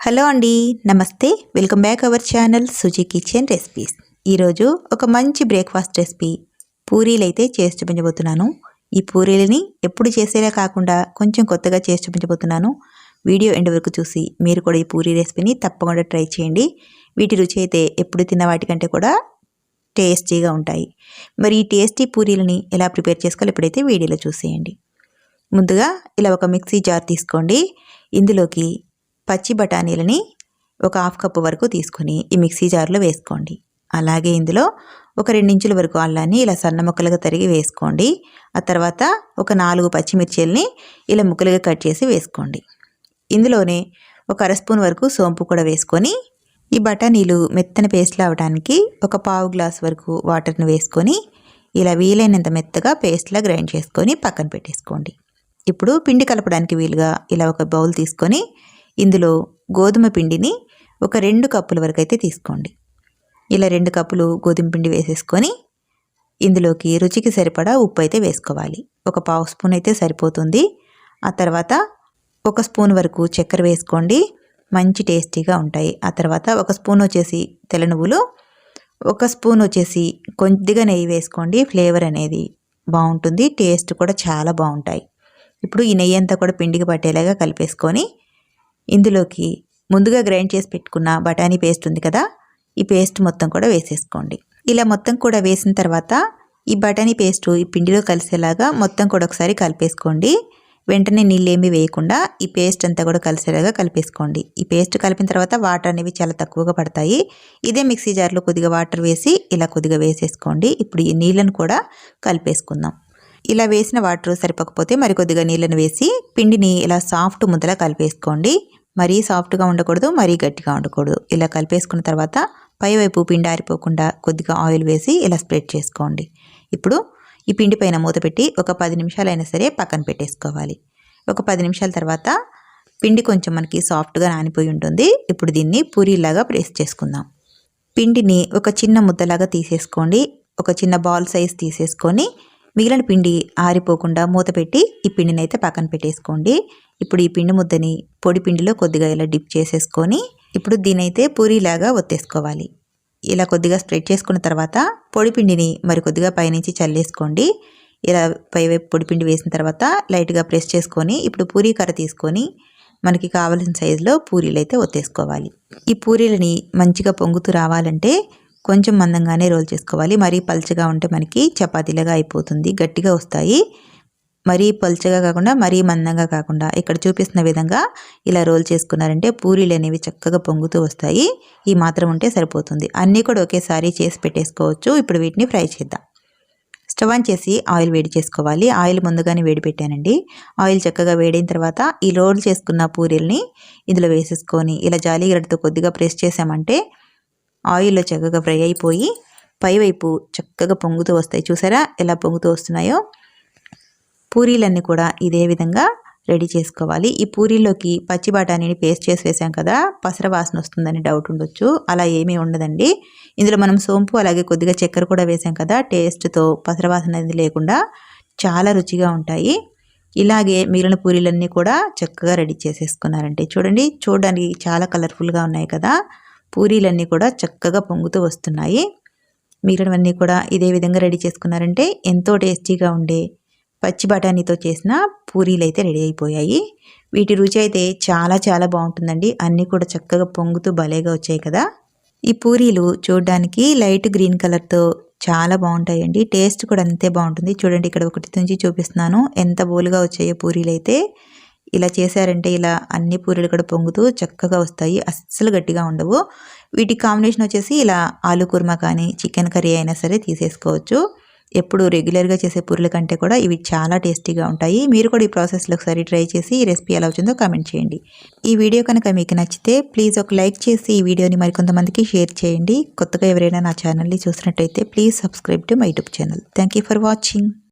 Hello అండి నమస్తే. Welcome back our channel Suji kitchen recipes. ఈరోజు ఒక మంచి బ్రేక్ఫాస్ట్ రెసిపీ. పూరీలు అయితే చేసి చూపించబోతున్నాను. ఈ పూరీలని ఎప్పుడు చేసేలా కాకుండా కొంచెం కొత్తగా చేసి చూపించబోతున్నాను. వీడియో ఎండ్ వరకు చూసి మీరు కూడా ఈ పూరీ రెసిపీని తప్పకుండా ట్రై చేయండి. వీటి రుచి అయితే ఎప్పుడు తిన్న వాటికంటే కూడా టేస్టీగా ఉంటాయి. మరి ఈ టేస్టీ పూరీలని ఎలా ప్రిపేర్ చేసుకోవాలి ఇప్పుడైతే వీడియోలో చూసేయండి. ముందుగా ఇలా ఒక మిక్సీ జార్ తీసుకోండి. ఇందులోకి పచ్చి బఠానీలని ఒక హాఫ్ కప్పు వరకు తీసుకొని ఈ మిక్సీ జార్లో వేసుకోండి. అలాగే ఇందులో ఒక రెండించుల వరకు అల్లాన్ని ఇలా సన్న ముక్కలుగా తరిగి వేసుకోండి. ఆ తర్వాత ఒక నాలుగు పచ్చిమిర్చిల్ని ఇలా ముక్కలుగా కట్ చేసి వేసుకోండి. ఇందులోనే ఒక అర స్పూన్ వరకు సోంపు కూడా వేసుకొని ఈ బఠానీలు మెత్తని పేస్ట్లు అవడానికి ఒక పావు గ్లాస్ వరకు వాటర్ని వేసుకొని ఇలా వీలైనంత మెత్తగా పేస్ట్లా గ్రైండ్ చేసుకొని పక్కన పెట్టేసుకోండి. ఇప్పుడు పిండి కలపడానికి వీలుగా ఇలా ఒక బౌల్ తీసుకొని ఇందులో గోధుమ పిండిని ఒక రెండు కప్పుల వరకు అయితే తీసుకోండి. ఇలా రెండు కప్పులు గోధుమ పిండి వేసేసుకొని ఇందులోకి రుచికి సరిపడా ఉప్పు అయితే వేసుకోవాలి. ఒక పావు స్పూన్ అయితే సరిపోతుంది. ఆ తర్వాత ఒక స్పూన్ వరకు చక్కెర వేసుకోండి. మంచి టేస్టీగా ఉంటాయి. ఆ తర్వాత ఒక స్పూన్ వచ్చేసి తెల్ల నువ్వులు ఒక స్పూన్ వచ్చేసి కొద్దిగా నెయ్యి వేసుకోండి. ఫ్లేవర్ అనేది బాగుంటుంది. టేస్ట్ కూడా చాలా బాగుంటాయి. ఇప్పుడు ఈ నెయ్యి అంతా కూడా పిండికి పట్టేలాగా కలిపేసుకొని ఇందులోకి ముందుగా గ్రైండ్ చేసి పెట్టుకున్న బఠానీ పేస్ట్ ఉంది కదా ఈ పేస్ట్ మొత్తం కూడా వేసేసుకోండి. ఇలా మొత్తం కూడా వేసిన తర్వాత ఈ బఠానీ పేస్ట్ ఈ పిండిలో కలిసేలాగా మొత్తం కూడా ఒకసారి కలిపేసుకోండి. వెంటనే నీళ్ళేమి వేయకుండా ఈ పేస్ట్ అంతా కూడా కలిసేలాగా కలిపేసుకోండి. ఈ పేస్ట్ కలిపిన తర్వాత వాటర్ అనేవి చాలా తక్కువగా పడతాయి. ఇదే మిక్సీ జార్లో కొద్దిగా వాటర్ వేసి ఇలా కొద్దిగా వేసేసుకోండి. ఇప్పుడు ఈ నీళ్ళను కూడా కలిపేసుకుందాం. ఇలా వేసిన వాటర్ సరిపోకపోతే మరి కొద్దిగా నీళ్ళను వేసి పిండిని ఇలా సాఫ్ట్ ముద్దలా కలిపేసుకోండి. మరీ సాఫ్ట్గా ఉండకూడదు మరీ గట్టిగా ఉండకూడదు. ఇలా కలిపేసుకున్న తర్వాత పైవైపు పిండి ఆరిపోకుండా కొద్దిగా ఆయిల్ వేసి ఇలా స్ప్రెడ్ చేసుకోండి. ఇప్పుడు ఈ పిండి పైన మూత పెట్టి ఒక పది నిమిషాలైనా సరే పక్కన పెట్టేసుకోవాలి. ఒక పది నిమిషాల తర్వాత పిండి కొంచెం మనకి సాఫ్ట్గా నానిపోయి ఉంటుంది. ఇప్పుడు దీన్ని పూరీలాగా ప్రెస్ చేసుకుందాం. పిండిని ఒక చిన్న ముద్దలాగా తీసేసుకోండి. ఒక చిన్న బాల్ సైజ్ తీసేసుకొని మిగిలిన పిండి ఆరిపోకుండా మూత పెట్టి ఈ పిండిని అయితే పక్కన పెట్టేసుకోండి. ఇప్పుడు ఈ పిండి ముద్దని పొడి పిండిలో కొద్దిగా ఇలా డిప్ చేసేసుకొని ఇప్పుడు దీనైతే పూరీలాగా ఒత్తేసుకోవాలి. ఇలా కొద్దిగా స్ప్రెడ్ చేసుకున్న తర్వాత పొడిపిండిని మరి కొద్దిగా పైనుంచి చల్లేసుకోండి. ఇలా పైవైపు పొడిపిండి వేసిన తర్వాత లైట్గా ప్రెస్ చేసుకొని ఇప్పుడు పూరీ కర్ర తీసుకొని మనకి కావలసిన సైజులో పూరీలు అయితే ఒత్తేసుకోవాలి. ఈ పూరీలని మంచిగా పొంగుతూ రావాలంటే కొంచెం మందంగానే రోల్ చేసుకోవాలి. మరీ పల్చగా ఉంటే మనకి చపాతీలాగా అయిపోతుంది. గట్టిగా వస్తాయి. మరీ పలుచగా కాకుండా మరీ మందంగా కాకుండా ఇక్కడ చూపిస్తున్న విధంగా ఇలా రోల్ చేసుకున్నారంటే పూరీలు అనేవి చక్కగా పొంగుతూ వస్తాయి. ఈ మాత్రం ఉంటే సరిపోతుంది. అన్నీ కూడా ఒకేసారి చేసి పెట్టేసుకోవచ్చు. ఇప్పుడు వీటిని ఫ్రై చేద్దాం. స్టవ్ ఆన్ చేసి ఆయిల్ వేడి చేసుకోవాలి. ఆయిల్ ముందుగానే వేడి పెట్టానండి. ఆయిల్ చక్కగా వేడైన తర్వాత ఈ రోల్ చేసుకున్న పూరీల్ని ఇందులో వేసేసుకొని ఇలా జాలీ గడ్డతో కొద్దిగా ప్రెస్ చేసామంటే ఆయిల్లో చక్కగా ఫ్రై అయిపోయి పైవైపు చక్కగా పొంగుతూ వస్తాయి. చూసారా ఎలా పొంగుతూ వస్తున్నాయో? పూరీలన్నీ కూడా ఇదే విధంగా రెడీ చేసుకోవాలి. ఈ పూరీలోకి పచ్చి బఠానీని పేస్ట్ చేసి వేసాం కదా పసర వాసన వస్తుందని డౌట్ ఉండొచ్చు. అలా ఏమీ ఉండదండి. ఇందులో మనం సోంపు అలాగే కొద్దిగా చక్కెర కూడా వేసాం కదా టేస్ట్తో పసర వాసన అనేది లేకుండా చాలా రుచిగా ఉంటాయి. ఇలాగే మిగిలిన పూరీలన్నీ కూడా చక్కగా రెడీ చేసేసుకున్నారంటే చూడండి చూడడానికి చాలా కలర్ఫుల్గా ఉన్నాయి కదా. పూరీలన్నీ కూడా చక్కగా పొంగుతూ వస్తున్నాయి. మిగిలినవన్నీ కూడా ఇదే విధంగా రెడీ చేసుకున్నారంటే ఎంతో టేస్టీగా ఉండే పచ్చి బఠానీతో చేసిన పూరీలు అయితే రెడీ అయిపోయాయి. వీటి రుచి అయితే చాలా చాలా బాగుంటుందండి. అన్నీ కూడా చక్కగా పొంగుతూ భలేగా వచ్చాయి కదా. ఈ పూరీలు చూడడానికి లైట్ గ్రీన్ కలర్తో చాలా బాగుంటాయండి. టేస్ట్ కూడా అంతే బాగుంటుంది. చూడండి ఇక్కడ ఒకటి తుంచి చూపిస్తున్నాను. ఎంత బోలుగా వచ్చాయో పూరీలు అయితే ఇలా చేశారంటే ఇలా అన్ని పూరీలు కూడా పొంగుతూ చక్కగా వస్తాయి. అస్సలు గట్టిగా ఉండవు. వీటి కాంబినేషన్ వచ్చేసి ఇలా ఆలు కుర్మా కానీ చికెన్ కర్రీ అయినా సరే తీసేసుకోవచ్చు. ఎప్పుడు రెగ్యులర్గా చేసే పూరీల కంటే కూడా ఇవి చాలా టేస్టీగా ఉంటాయి. మీరు కూడా ఈ ప్రాసెస్లో ఒకసారి ట్రై చేసి ఈ రెసిపీ ఎలా వచ్చిందో కామెంట్ చేయండి. ఈ వీడియో కనుక మీకు నచ్చితే ప్లీజ్ ఒక లైక్ చేసి ఈ వీడియోని మరికొంతమందికి షేర్ చేయండి. కొత్తగా ఎవరైనా నా ఛానల్ని చూసినట్టయితే please subscribe to my YouTube channel. Thank for watching.